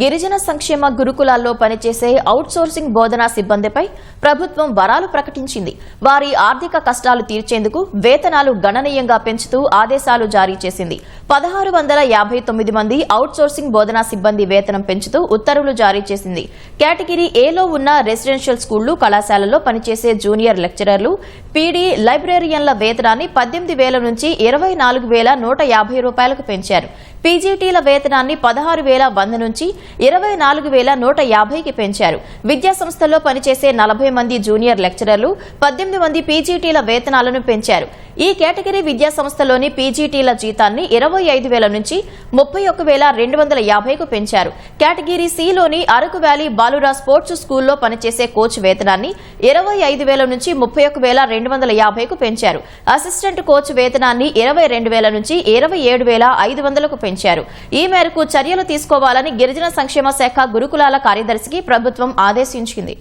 గిరిజన సంక్షేమ గురుకులాల్లో పనిచేసే అవుట్సోర్సింగ్ బోధనా సిబ్బందిపై ప్రభుత్వం వరాలు ప్రకటించింది. వారి ఆర్థిక కష్టాలు తీర్చేందుకు వేతనాలు గణనీయంగా పెంచుతూ ఆదేశాలు జారీ చేసింది. పదహారు వందల యాభై తొమ్మిది మంది అవుట్సోర్సింగ్ బోధనా సిబ్బంది వేతనం పెంచుతూ ఉత్తర్వులు జారీ చేసింది. కేటగిరీ ఏలో ఉన్న రెసిడెన్షియల్ స్కూళ్ళు కళాశాలల్లో పనిచేసే జూనియర్ లెక్చరర్లు పీడీ లైబ్రేరియన్ల వేతనాన్ని పద్దెనిమిది వేల నుంచి ఇరవై నాలుగు వేల నూట యాభై రూపాయలకు పెంచారు. పీజీటీల వేతనాన్ని పదహారు వేల వంద నుంచి ఇరవై నాలుగు వేల నూట యాభైకి పెంచారు. విద్యా సంస్థల్లో పనిచేసే నలభై మంది జూనియర్ లెక్చరర్లు పద్దెనిమిది మంది పీజీటీల వేతనాలను పెంచారు. ఈ కేటగిరీ విద్యా సంస్థలోని పీజీటీల జీతాన్ని ఇరవై ఐదు వేల నుంచి ముప్పై ఒక్క వేల రెండు వందల యాభైకు పెంచారు. కేటగిరీ సిలోని అరకు వ్యాలీ బాలురా స్పోర్ట్స్ స్కూల్లో పనిచేసే కోచ్ వేతనాన్ని ఇరవై ఐదు వేల నుంచి ముప్పై ఒక్క వేల రెండు వందల యాభైకు పెంచారు. అసిస్టెంట్ కోచ్ వేతనాన్ని ఇరవై రెండు వేల నుంచి ఇరవై ఏడు వేల ఐదు వందలకు పెంచారు. ఈ మేరకు చర్యలు తీసుకోవాలని గిరిజన సంక్షేమ శాఖ గురుకులాల కార్యదర్శికి ప్రభుత్వం ఆదేశించింది.